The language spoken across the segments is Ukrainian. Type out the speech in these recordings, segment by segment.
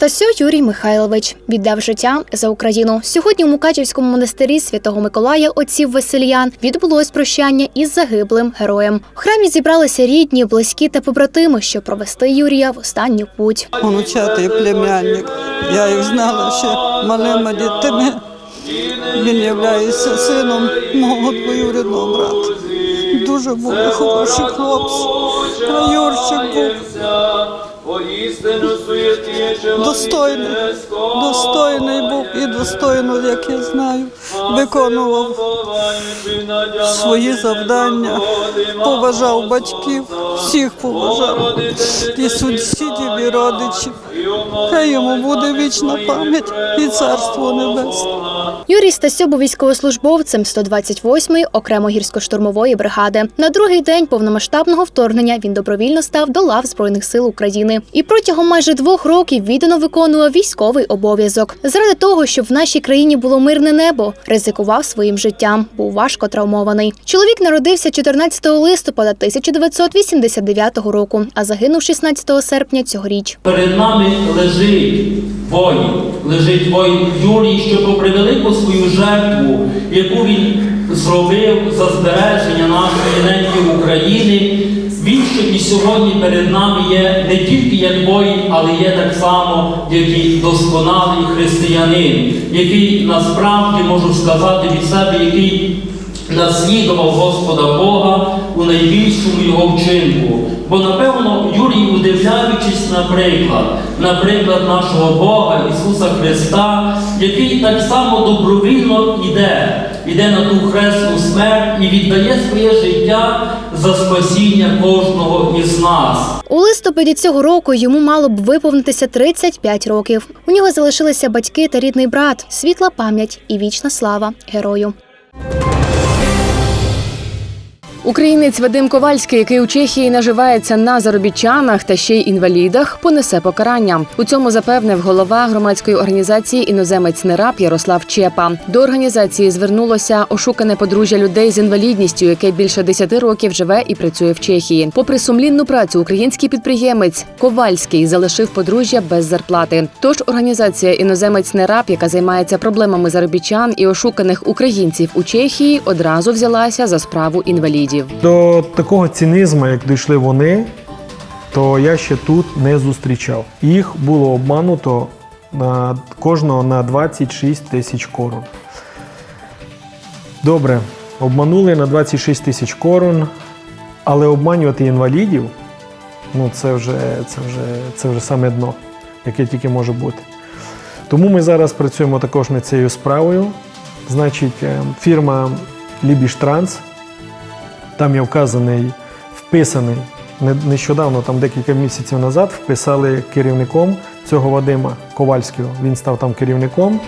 Стасьо Юрій Михайлович віддав життя за Україну. Сьогодні у Мукачівському монастирі святого Миколая отців Васильян відбулось прощання із загиблим героєм. В храмі зібралися рідні, близькі та побратими, щоб провести Юрія в останню путь. онучатий племянник. Я їх знала ще малими дітьми. Він є сином мого двоюрідного брата. Дуже були хороші хлопці. А Юрчик був достойний, достойний був і достойно, як я знаю, виконував свої завдання, поважав батьків, всіх поважав, і сусідів, і родичів. Хай йому буде вічна пам'ять і царство небесне. Юрій Стасьо був військовослужбовцем 128-ї окремо гірсько-штурмової бригади. На другий день повномасштабного вторгнення він добровільно став до лав збройних сил України і протягом майже двох років віддано виконував військовий обов'язок. Заради того, щоб в нашій країні було мирне небо, ризикував своїм життям. Був важко травмований. Чоловік народився 14 листопада 1989 року, а загинув 16 серпня цьогоріч. Перед нами лежить воїн, лежить воїн Юрій, що попри велику свою жертву, яку він зробив за збереження нашої неньки України. Він ще і сьогодні перед нами є не тільки як воїн, але є так само, як і досконалий християнин, який насправді можу сказати від себе, який наслідував Господа Бога у найбільшому його вчинку. Бо напевно Юрій, удивляючись, наприклад, наприклад нашого Бога Ісуса Христа, який так само добровільно йде, йде на ту хресну смерть і віддає своє життя за спасіння кожного із нас. У листопаді цього року йому мало б виповнитися 35 років. У нього залишилися батьки та рідний брат, світла пам'ять і вічна слава герою. Українець Вадим Ковальський, який у Чехії наживається на заробітчанах та ще й інвалідах, понесе покарання. У цьому запевнив голова громадської організації Іноземець Нераб Ярослав Чепа. До організації звернулося ошукане подружжя людей з інвалідністю, яке більше 10 років живе і працює в Чехії. Попри сумлінну працю, український підприємець Ковальський залишив подружжя без зарплати. Тож організація Іноземець Нераб, яка займається проблемами заробітчан і ошуканих українців у Чехії, одразу взялася за справу інвалідів. До такого цинізму, як дійшли вони, то я ще тут не зустрічав. Їх було обмануто на кожного на 26 тисяч корон. Добре, обманули на 26 тисяч корон, але обманювати інвалідів ну це вже, це вже, це вже саме дно, яке тільки може бути. Тому ми зараз працюємо також над цією справою. Значить, е, фірма Лібіштранс там є вказаний, вписаний нещодавно, там декілька місяців назад, вписали керівником цього Вадима Ковальського. Він став там керівником,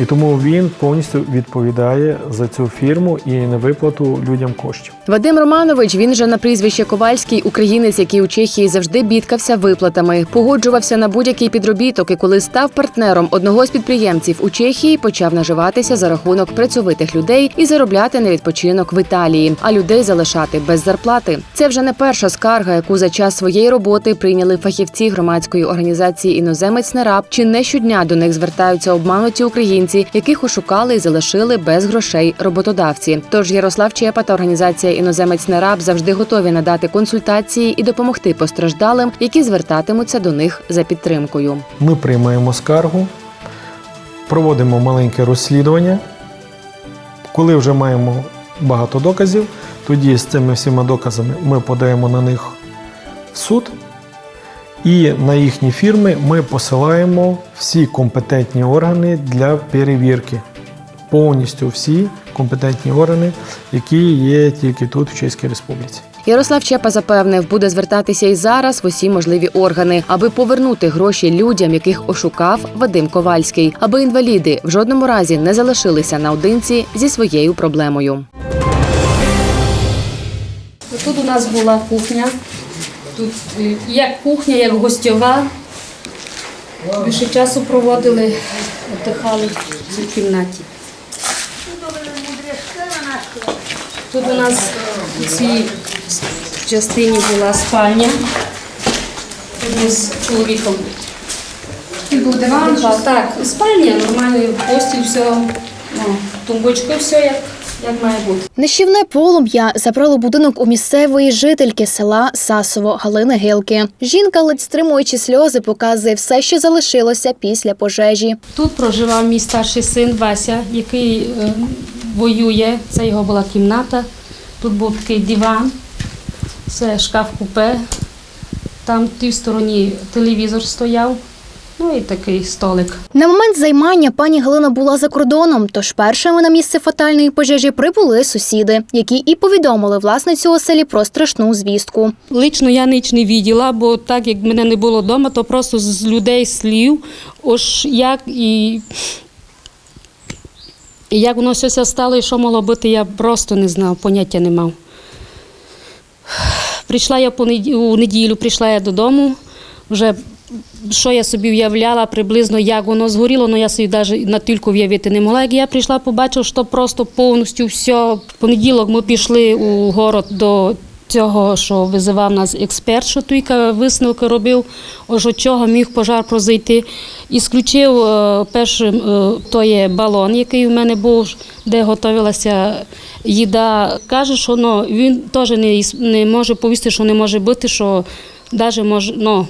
і тому він повністю відповідає за цю фірму і на виплату людям коштів. Вадим Романович, він же на прізвище Ковальський, українець, який у Чехії завжди бідкався виплатами, погоджувався на будь-який підробіток. І коли став партнером одного з підприємців у Чехії, почав наживатися за рахунок працьовитих людей і заробляти на відпочинок в Італії, а людей залишати без зарплати. Це вже не перша скарга, яку за час своєї роботи прийняли фахівці громадської організації Іноземець Нераб. Чи не щодня до них звертаються обмануті українці, яких ошукали і залишили без грошей роботодавці. Тож Ярослав Чепа та організація Іноземець Нераб завжди готові надати консультації і допомогти постраждалим, які звертатимуться до них за підтримкою. Ми приймаємо скаргу, проводимо маленьке розслідування. Коли вже маємо багато доказів, тоді з цими всіма доказами ми подаємо на них в суд. І на їхні фірми ми посилаємо всі компетентні органи для перевірки. Повністю всі компетентні органи, які є тільки тут, в Чеській Республіці. Ярослав Чепа запевнив, буде звертатися і зараз в усі можливі органи, аби повернути гроші людям, яких ошукав Вадим Ковальський, аби інваліди в жодному разі не залишилися наодинці зі своєю проблемою. Тут у нас була кухня. Тут е, як кухня, як гостьова. Більше часу проводили, віддихали в цій кімнаті. Тут у нас у цій частині була спальня. Тут ми з чоловіком Тут був диван, так, спальня, нормальний постіль, все, ну, тумбочка, все як, як має бути. Нищівне полум'я забрало будинок у місцевої жительки села Сасово Галини Гилки. Жінка, ледь стримуючи сльози, показує все, що залишилося після пожежі. Тут проживав мій старший син Вася, який е, воює. Це його була кімната. Тут був такий диван, це шкаф-купе. Там в тій стороні телевізор стояв, ну і такий столик. На момент займання пані Галина була за кордоном, тож першими на місце фатальної пожежі прибули сусіди, які і повідомили власницю оселі про страшну звістку. Лично я ніч не виділа, бо так як мене не було вдома, то просто з людей слів, ось як і. І як воно все стало і що могло бути, я просто не знав, поняття не мав. Прийшла я у неділю, прийшла я додому, вже що я собі уявляла приблизно, як воно згоріло, але я собі навіть на тільки уявити не могла. Як я прийшла, побачила, що просто повністю все. В понеділок ми пішли у город до цього, що визивав нас експерт, що тільки висновки робив, от чого міг пожар прозайти. І сключив е, першим е, то є балон, який у мене був, де готувалася їда. Каже, що ну, він теж не, не може повісти, що не може бути, що навіть може, ну,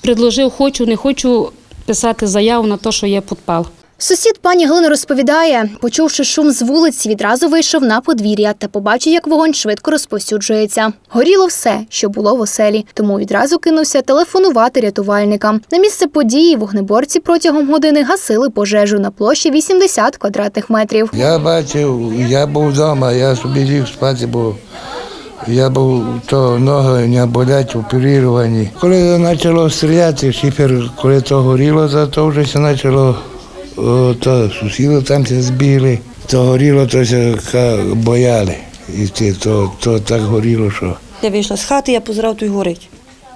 предложив, хочу, не хочу писати заяву на те, що є підпал. Сусід пані Галини розповідає, почувши шум з вулиці, відразу вийшов на подвір'я та побачив, як вогонь швидко розповсюджується. Горіло все, що було в оселі, тому відразу кинувся телефонувати рятувальникам. На місце події вогнеборці протягом години гасили пожежу на площі 80 квадратних метрів. Я бачив, я був вдома, я собі ліг спати, бо я був то ноги не болять, оперіровані. Коли почало стріляти, шифер, коли то горіло, то, то вже все почало, о, то сусіди там все збили, то горіло, то все бояли. І це, то, то так горіло, що. Я вийшла з хати, я позирав, то й горить.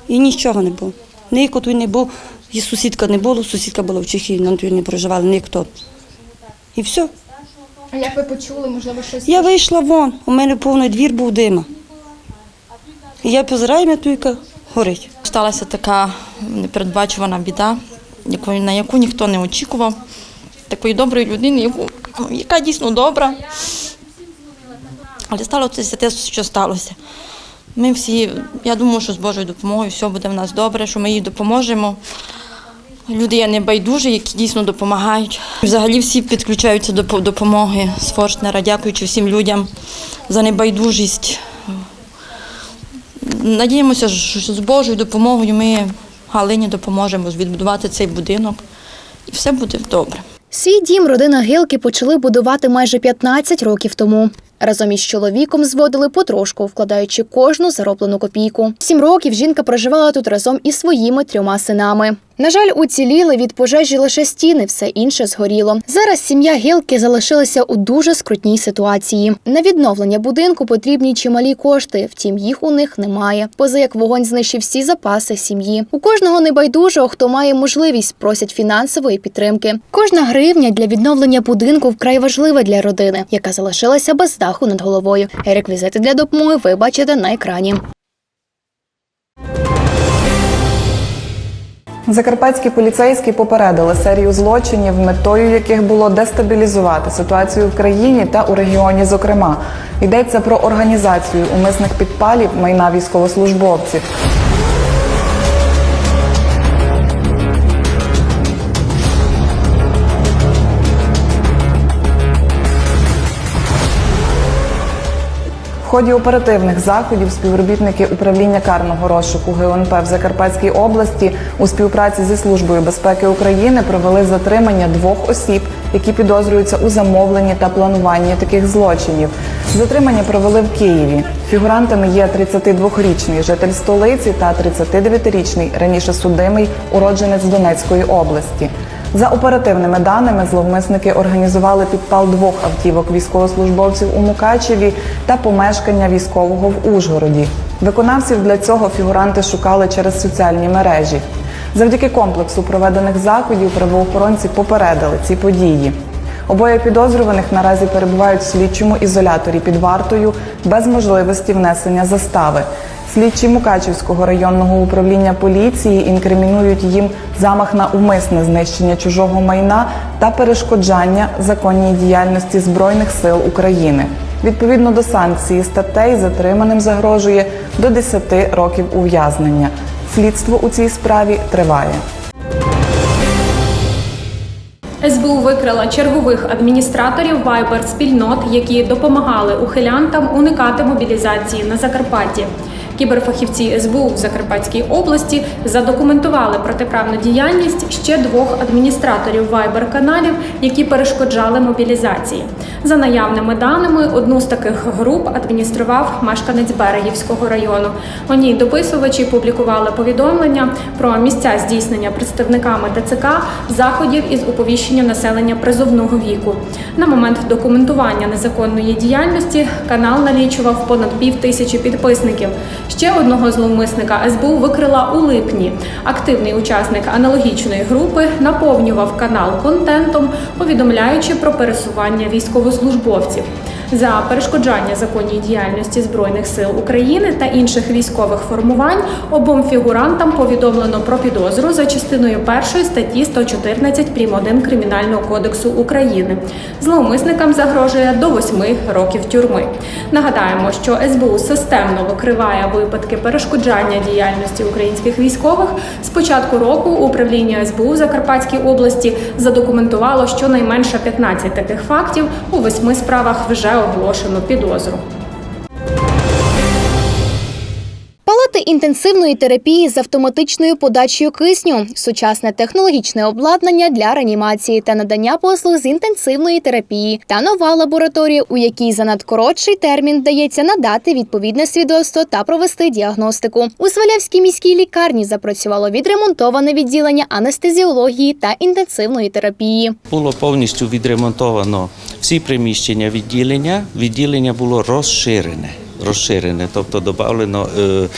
І нічого не було. Ніхто тут не був, і сусідка не було, сусідка була в Чехії, нам тут не проживали, ніхто. І все. А як ви почули, можливо, щось? Я вийшла вон, у мене повний двір був дима. Я позираю, тільки горить. Сталася така непередбачувана біда, на яку ніхто не очікував. Такої доброї людини, яка дійсно добра. Але сталося те, що сталося. Ми всі, я думаю, що з Божою допомогою все буде в нас добре, що ми їй допоможемо. Люди є небайдужі, які дійсно допомагають. Взагалі всі підключаються до допомоги з Форштнера, дякуючи всім людям за небайдужість. Надіємося, що з Божою допомогою ми Галині допоможемо відбудувати цей будинок, і все буде добре. Свій дім родина Гилки почали будувати майже 15 років тому. Разом із чоловіком зводили потрошку, вкладаючи кожну зароблену копійку. Сім років жінка проживала тут разом із своїми трьома синами. На жаль, уціліли від пожежі лише стіни, все інше згоріло. Зараз сім'я Гилки залишилася у дуже скрутній ситуації. На відновлення будинку потрібні чималі кошти, втім їх у них немає. Поза як вогонь знищив всі запаси сім'ї. У кожного небайдужого, хто має можливість, просять фінансової підтримки. Кожна гривня для відновлення будинку вкрай важлива для родини, яка залишилася без даху над головою. Реквізити для допомоги ви бачите на екрані. Закарпатські поліцейські попередили серію злочинів, метою яких було дестабілізувати ситуацію в країні та у регіоні. Зокрема, йдеться про організацію умисних підпалів майна військовослужбовців. Ході оперативних заходів співробітники управління карного розшуку ГУНП в Закарпатській області у співпраці зі службою безпеки України провели затримання двох осіб, які підозрюються у замовленні та плануванні таких злочинів. Затримання провели в Києві. Фігурантами є 32-річний житель столиці та 39-річний раніше судимий уродженець Донецької області. За оперативними даними, зловмисники організували підпал двох автівок військовослужбовців у Мукачеві та помешкання військового в Ужгороді. Виконавців для цього фігуранти шукали через соціальні мережі. Завдяки комплексу проведених заходів правоохоронці попередили ці події. Обоє підозрюваних наразі перебувають в слідчому ізоляторі під вартою без можливості внесення застави. Слідчі Мукачівського районного управління поліції інкримінують їм замах на умисне знищення чужого майна та перешкоджання законній діяльності Збройних сил України. Відповідно до санкції статей затриманим загрожує до 10 років ув'язнення. Слідство у цій справі триває. СБУ викрила чергових адміністраторів Viber спільнот, які допомагали ухилянтам уникати мобілізації на Закарпатті. Кіберфахівці СБУ в Закарпатській області задокументували протиправну діяльність ще двох адміністраторів Viber каналів, які перешкоджали мобілізації. За наявними даними, одну з таких груп адміністрував мешканець Берегівського району. У ній дописувачі публікували повідомлення про місця здійснення представниками ТЦК заходів із оповіщення населення призовного віку. На момент документування незаконної діяльності канал налічував понад пів тисячі підписників. Ще одного зловмисника СБУ викрила у липні. Активний учасник аналогічної групи наповнював канал контентом, повідомляючи про пересування військовослужбовців. За перешкоджання законній діяльності Збройних сил України та інших військових формувань обом фігурантам повідомлено про підозру за частиною першої статті 114 прим. 1 Кримінального кодексу України. Зловмисникам загрожує до 8 років тюрми. Нагадаємо, що СБУ системно викриває випадки перешкоджання діяльності українських військових. З початку року управління СБУ Закарпатській області задокументувало щонайменше 15 таких фактів. У восьми справах вже оголошено підозру. Інтенсивної терапії з автоматичною подачею кисню, сучасне технологічне обладнання для реанімації та надання послуг з інтенсивної терапії та нова лабораторія, у якій за надкоротший термін вдається надати відповідне свідоцтво та провести діагностику. У Свалявській міській лікарні запрацювало відремонтоване відділення анестезіології та інтенсивної терапії. Було повністю відремонтовано всі приміщення відділення. Відділення було розширене. Розширене, тобто додано е,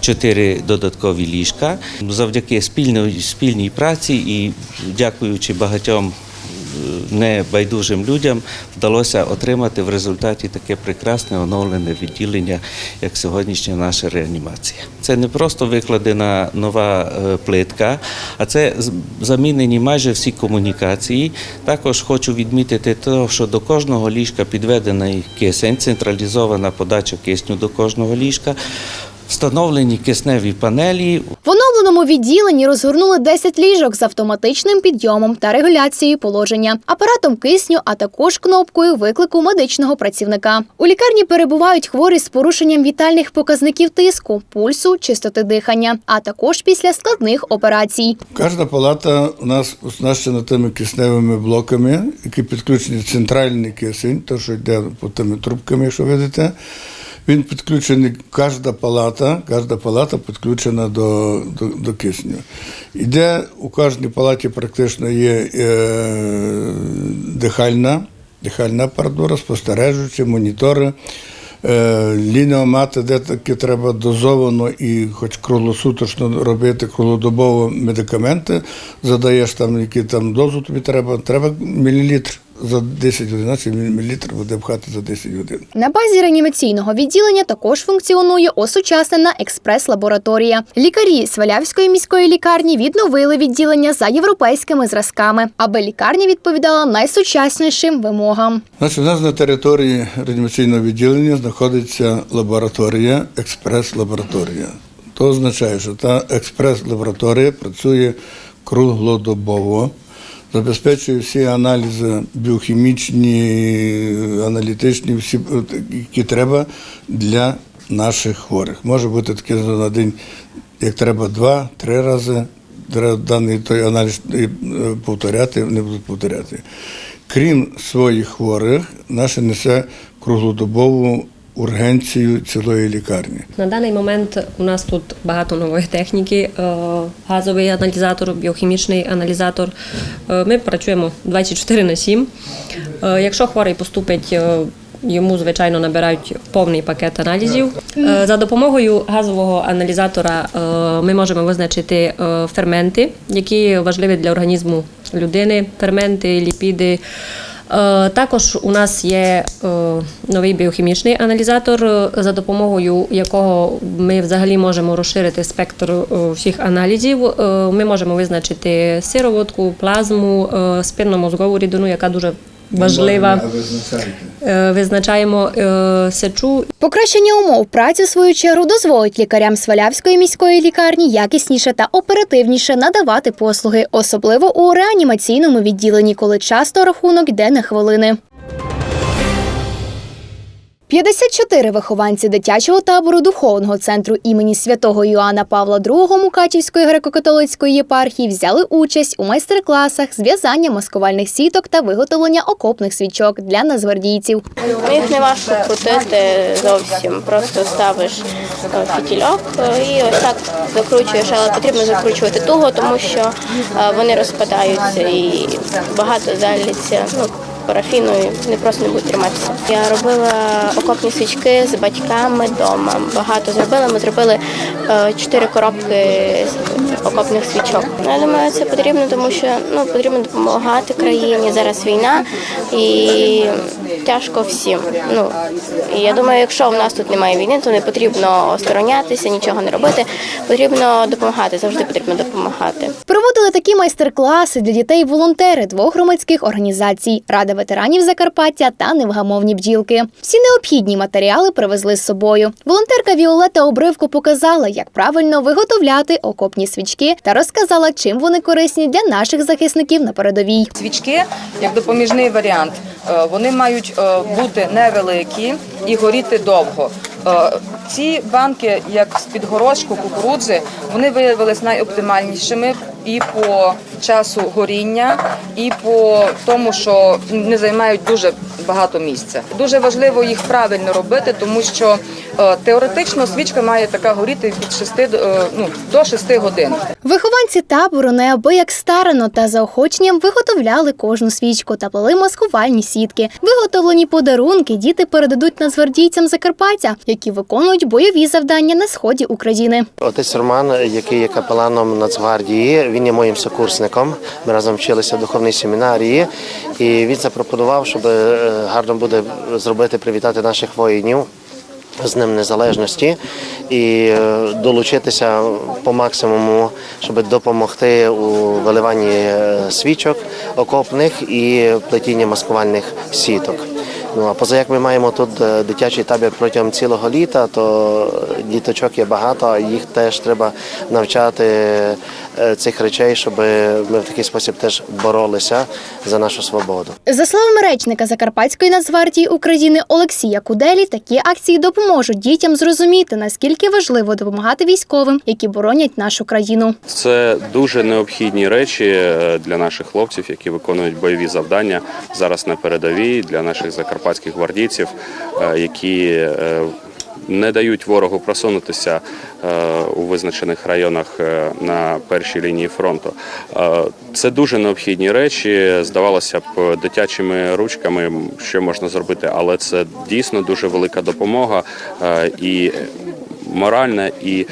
чотири додаткові ліжка. Завдяки спільної спільній праці і дякуючи багатьом небайдужим людям, вдалося отримати в результаті таке прекрасне оновлене відділення, як сьогоднішня наша реанімація. Це не просто викладена нова е, плитка, а це замінені майже всі комунікації. Також хочу відмітити те, що до кожного ліжка підведений кисень, централізована подача кисню до кожного ліжка. Встановлені кисневі панелі, В оновленому відділенні розгорнули 10 ліжок з автоматичним підйомом та регуляцією положення, апаратом кисню, а також кнопкою виклику медичного працівника. У лікарні перебувають хворі з порушенням вітальних показників тиску, пульсу, чистоти дихання, а також після складних операцій. Кожна палата у нас оснащена тими кисневими блоками, які підключені в центральний кисень, то що йде по тими трубками, якщо видите. Він підключений, кожна палата, кожна палата підключена до, до, до кисню. Іде у кожній палаті практично є е, дихальна, дихальна апаратура, спостережуючі, монітори. Е, лініомати, де таки треба дозовано і хоч круглосуточно робити круглодобово медикаменти, задаєш там, які там дозу тобі треба, треба мілілітр за 10 годин, значить мілілітр буде пхати за 10 годин. На базі реанімаційного відділення також функціонує осучаснена експрес-лабораторія. Лікарі Свалявської міської лікарні відновили відділення за європейськими зразками, аби лікарня відповідала найсучаснішим вимогам. Значить, у нас на території реанімаційного відділення знаходиться лабораторія, експрес-лабораторія. То означає, що та експрес-лабораторія працює круглодобово, забезпечує всі аналізи біохімічні, аналітичні, всі, які треба для наших хворих. Може бути таке на день, як треба два-три рази. Даний той аналіз е, повторяти, не будуть повторяти. Крім своїх хворих, наше несе круглодобову ургенцію цілої лікарні. На даний момент у нас тут багато нової техніки, е, газовий аналізатор, біохімічний аналізатор. Е, Ми працюємо 24 на 7. Е, Якщо хворий поступить, йому звичайно набирають повний пакет аналізів. За допомогою газового аналізатора ми можемо визначити ферменти, які важливі для організму людини. Ферменти, ліпіди. Е, Також у нас є е, новий біохімічний аналізатор, е, за допомогою якого ми взагалі можемо розширити спектр всіх аналізів. Ми можемо визначити сироватку, плазму, спинномозгову рідину, яка дуже важлива. Е, Визначаємо е, сечу Покращення умов праці, в свою чергу, дозволить лікарям Свалявської міської лікарні якісніше та оперативніше надавати послуги, особливо у реанімаційному відділенні, коли часто рахунок йде на хвилини. 54 вихованці дитячого табору духовного центру імені святого Йоанна Павла II Мукачівської греко-католицької єпархії взяли участь у майстер-класах з в'язання маскувальних сіток та виготовлення окопних свічок для нацгвардійців. Їх не важко крутити зовсім. Просто ставиш е, фітільок е, і ось так закручуєш, але потрібно закручувати туго, тому що е, вони розпадаються і багато заліться. Ну, парафіною не просто не будуть триматися. Я робила окопні свічки з батьками вдома. Багато зробила. Ми зробили е, чотири коробки окопних свічок. Я думаю, це потрібно, тому що ну потрібно допомагати країні. Зараз війна і тяжко всім. Ну і я думаю, якщо в нас тут немає війни, то не потрібно осторонятися, нічого не робити. Потрібно допомагати. Завжди потрібно допомагати. Проводили такі майстер-класи для дітей волонтери двох громадських організацій Рада ветеранів Закарпаття та невгамовні бджілки. Всі необхідні матеріали привезли з собою. Волонтерка Віолета Обривко показала, як правильно виготовляти окопні свічки та розказала, чим вони корисні для наших захисників на передовій. Свічки як допоміжний варіант. Е, Вони мають бути невеликі і горіти довго. Е, Ці банки, як з-під горошку, кукурудзи, вони виявилися найоптимальнішими і по часу горіння, і по тому, що не займають дуже багато місця. Дуже важливо їх правильно робити, тому що е, теоретично свічка має така горіти від 6 до, е, ну, до 6 годин. Вихованці табору неабияк старано та заохоченням виготовляли кожну свічку та плели маскувальні сітки. Виготовлені подарунки діти передадуть нацгвардійцям Закарпаття, які виконують бойові завдання на сході України. Отець Роман, який є капеланом Нацгвардії, він є моїм сокурсником. Ми разом вчилися в духовній семінарії, і він запропонував, щоб е, гарно буде зробити привітати наших воїнів. З ним Незалежності і е, долучитися по максимуму, щоб допомогти у виливанні е, свічок окопних і плетінні маскувальних сіток. Ну а поза як ми маємо тут е, дитячий табір протягом цілого літа, то діточок є багато, а їх теж треба навчати е, цих речей, щоб ми в такий спосіб теж боролися за нашу свободу. За словами речника Закарпатської нацгвардії України Олексія Куделі, такі акції допоможуть дітям зрозуміти, наскільки важливо допомагати військовим, які боронять нашу країну. Це дуже необхідні речі е, для наших хлопців, які виконують бойові завдання зараз на передовій, для наших закарпатських гвардійців, е, які е, не дають ворогу просунутися е, у визначених районах на першій лінії фронту. Це дуже необхідні речі. Здавалося б, дитячими ручками що можна зробити, але це дійсно дуже велика допомога і моральна, і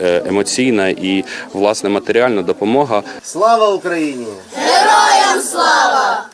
емоційна, і власне матеріальна допомога. Слава Україні! Героям слава!